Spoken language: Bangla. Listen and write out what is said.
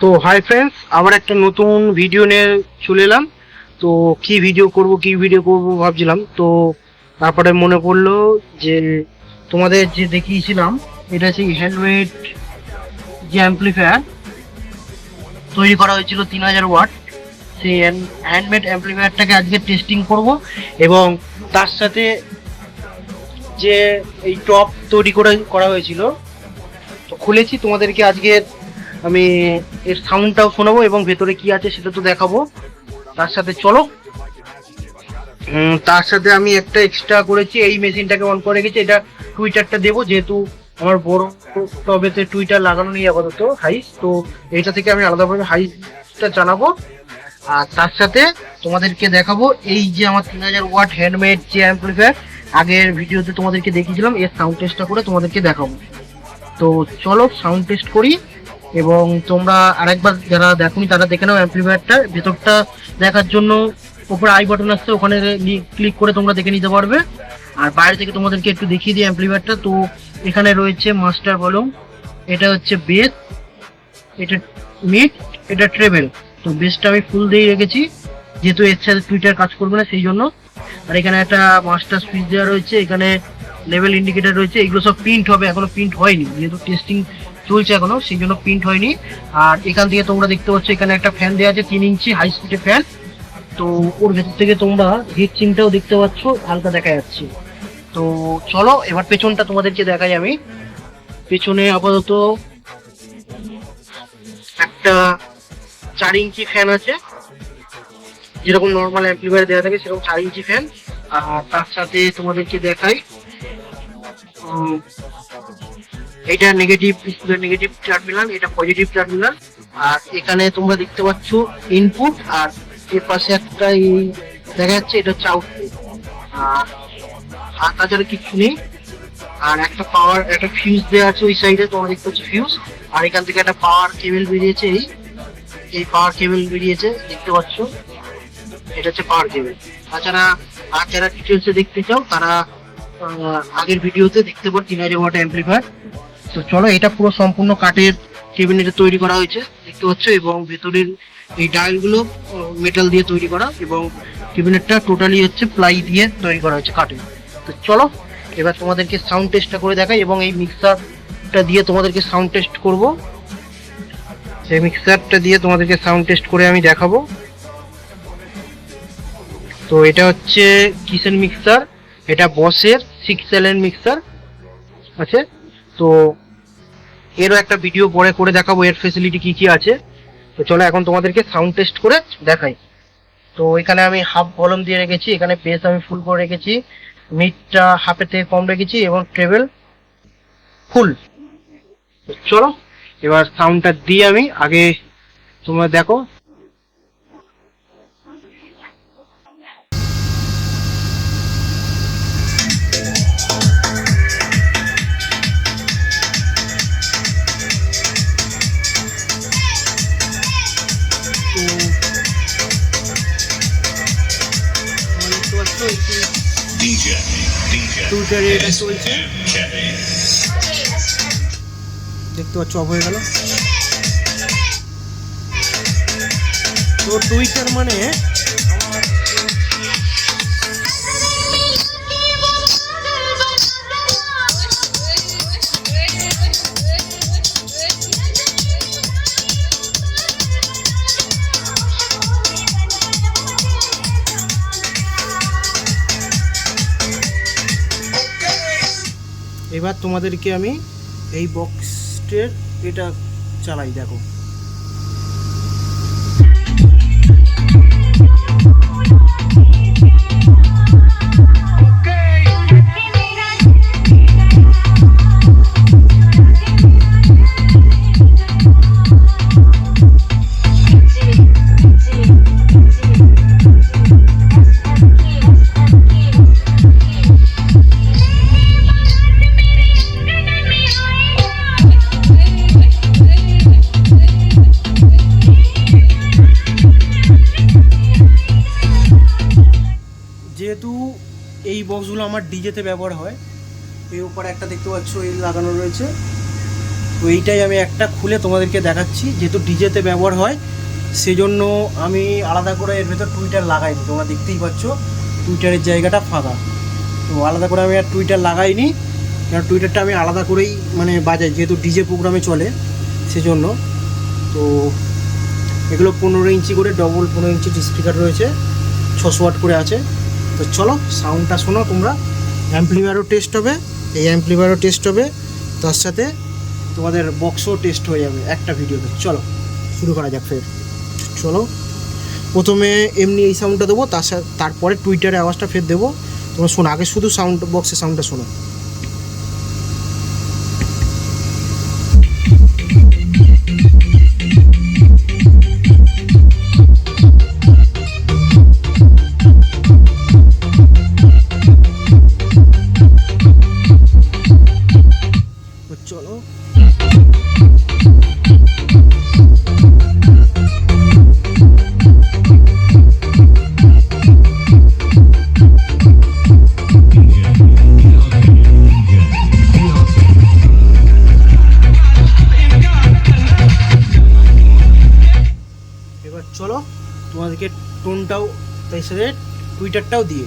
তো হাই ফ্রেন্ডস আবার একটা নতুন ভিডিও নিয়ে চলে এলাম। তো কি ভিডিও করব, কি ভিডিও করব ভাবছিলাম। তো তারপরে মনে পড়ল যে তোমাদের যে দেখিয়েছিলাম, এটা সেই হ্যান্ডমেড যে অ্যাম্পলিফায়ার তৈরি করা হয়েছিল তিন হাজার ওয়াট। সেই হ্যান্ডমেড অ্যাম্পলিফায়ারটাকে আজকে টেস্টিং করব এবং তার সাথে যে এই টপ তৈরি করে, করা হয়েছিল, তো খুলেছি। তোমাদেরকে আজকে আমি এর সাউন্ডটাও শোনাবো এবং ভেতরে কি আছে সেটা তো দেখাবো। তার সাথে চলো। তার সাথে আমি একটা এক্সট্রা করেছি, এই মেশিনটাকে অন করে রেখেছি। এটা টুইটারটা দেবো, যেহেতু আমার বড় টবেতে টুইটার লাগানো নেই আপাতত হাইস তো এইটা থেকে আমি আলাদাভাবে হাইসটা চালাবো। আর তার সাথে তোমাদেরকে দেখাবো, এই যে আমার তিন হাজার ওয়াট হ্যান্ডমেড যে অ্যাম্পলিফায়ার আগের ভিডিওতে তোমাদেরকে দেখিয়েছিলাম, এর সাউন্ড টেস্টটা করে তোমাদেরকে দেখাবো। তো চলো সাউন্ড টেস্ট করি। এবং তোমরা আরেকবার যারা দেখোনি, তারা দেখে নাও অ্যাম্পলিফায়ারটা ভেতরটা দেখার জন্য উপরে আই বাটন আসছে, ওখানে ক্লিক করে তোমরা দেখে নিতে পারবে। আর বাইরে থেকে তোমাদেরকে একটু দেখিয়ে দিই অ্যাম্পলিফায়ারটা তো এখানে রয়েছে মাস্টার ভলিউম এটা হচ্ছে বেস এটা মিড এটা ট্রেভেল তো বেসটা আমি ফুল দিয়ে রেখেছি, যেহেতু এর সাথে টুইটার কাজ করবে না, সেই জন্য। আর এখানে একটা মাস্টার সুইচ দেওয়া রয়েছে, এখানে লেভেল ইন্ডিকেটার রয়েছে, এগুলো সব প্রিন্ট হবে, এখনও প্রিন্ট হয়নি। যেহেতু টেস্টিং চলছে এখনও, সেই জন্য প্রিন্ট হয়নি। আর এখান থেকে তোমরা দেখতে পাচ্ছ, এখানে একটা ফ্যান দেওয়া আছে, তিন ইঞ্চি হাই স্পিডের ফ্যান তো ওর ভেতর থেকে তোমরা হিট চিনটাও দেখতে পাচ্ছ, হালকা দেখা যাচ্ছে। তো চলো, এবার পেছনটা তোমাদেরকে দেখাই আমি। পেছনে আপাতত একটা চার ইঞ্চি ফ্যান আছে। যেরকম নর্মাল অ্যাম্পলিফায়ার দেওয়া থাকে, সেরকম চার ইঞ্চি ফ্যান আর তার সাথে তোমাদেরকে দেখাই এটা নেগেটিভ নেগেটিভ টার্মিনাল এটা পজিটিভ টার্মিনাল আর এখানে তোমরা দেখতে পাচ্ছ ইনপুট আর এর পাশে একটা এই দেখা যাচ্ছে, এটা হচ্ছে আউটপুট আর তাছাড়া কিছু নেই। আর একটা পাওয়ার একটা ফিউজ দেওয়া আছে ওই সাইডে তোমরা দেখতে পাচ্ছ ফিউজ আর এখান থেকে একটা পাওয়ার কেবল বেরিয়েছে, এই এই পাওয়ার কেবল বেরিয়েছে, দেখতে পাচ্ছ। এটা হচ্ছে পাওয়ার কেবল তাছাড়া আর যারা ডিটেলসে দেখতে চাও, তারা আগের ভিডিওতে দেখতে পারো তিন হাজার ওয়াট অ্যাম্পলিফায়ার তো চলো, এটা পুরো সম্পূর্ণ কাঠের কেবিনেটে তৈরি করা হয়েছে। দেখতে পাচ্ছ? এবং ভেতরের এই ডায়ালগুলো মেটাল দিয়ে তৈরি করা এবং কেবিনেটটা টোটালি হচ্ছে প্লাই দিয়ে তৈরি করা হয়েছে কাঠের তো চলো, এবার তোমাদেরকে সাউন্ড টেস্টটা করে দেখাই এবং এই মিক্সারটা দিয়ে তোমাদেরকে সাউন্ড টেস্ট করব। সেই মিক্সারটা দিয়ে তোমাদেরকে সাউন্ড টেস্ট করে আমি দেখাবো। তো এটা হচ্ছে কিসেন মিক্সার এটা বসের সিক্স এল মিক্সার আছে? তো এরও একটা ভিডিও পরে করে দেখাবো, এর ফেসিলিটি কি কি আছে। তো চলো এখন তোমাদেরকে সাউন্ড টেস্ট করে দেখাই। তো এখানে আমি হাফ ভলিউম দিয়ে রেখেছি, এখানে বেস আমি ফুল করে রেখেছি মিডটা হাফের থেকে কম রেখেছি এবং ট্রেভেল ফুল চলো, এবার সাউন্ডটা দিয়ে আমি আগে তোমরা দেখো এটা চলছে। দেখতে পাচ্ছ অফ হয়ে গেল। তো টুইটার মানে এবার তোমাদেরকে আমি এই বক্সটের এটা চালাই দেখো। যেহেতু এই বক্সগুলো আমার ডিজেতে ব্যবহার হয় এই উপরে একটা দেখতে পাচ্ছ, এই লাগানো রয়েছে। তো এইটাই আমি একটা খুলে তোমাদেরকে দেখাচ্ছি, যেহেতু ডিজেতে ব্যবহার হয়, সেজন্য আমি আলাদা করে এর ভেতর টুইটার লাগাইনি। তোমরা দেখতেই পাচ্ছ টুইটারের জায়গাটা ফাঁকা। তো আলাদা করে আমি আর টুইটার লাগাইনি, কারণ টুইটারটা আমি আলাদা করেই মানে বাজাই, যেহেতু ডিজে প্রোগ্রামে চলে, সেজন্য। তো এগুলো পনেরো ইঞ্চি করে ডবল পনেরো ইঞ্চি স্পিকার রয়েছে, ছশো ওয়াট করে আছে। তো চলো সাউন্ডটা শোনো তোমরা। অ্যাম্পলিফায়ারও টেস্ট হবে, এই অ্যাম্পলিফায়ারও টেস্ট হবে। তার সাথে তোমাদের বক্সও টেস্ট হয়ে যাবে একটা ভিডিওতে চলো, শুরু করা যাক ফের। চলো, প্রথমে এমনি এই সাউন্ডটা দেবো, তার সাথে তারপরে টুইটারে আওয়াজটা ফের দেবো। তোমরা শোনো, আগে শুধু সাউন্ড বক্সের সাউন্ডটা শোনো। তাই টুইটারটাও দিয়ে।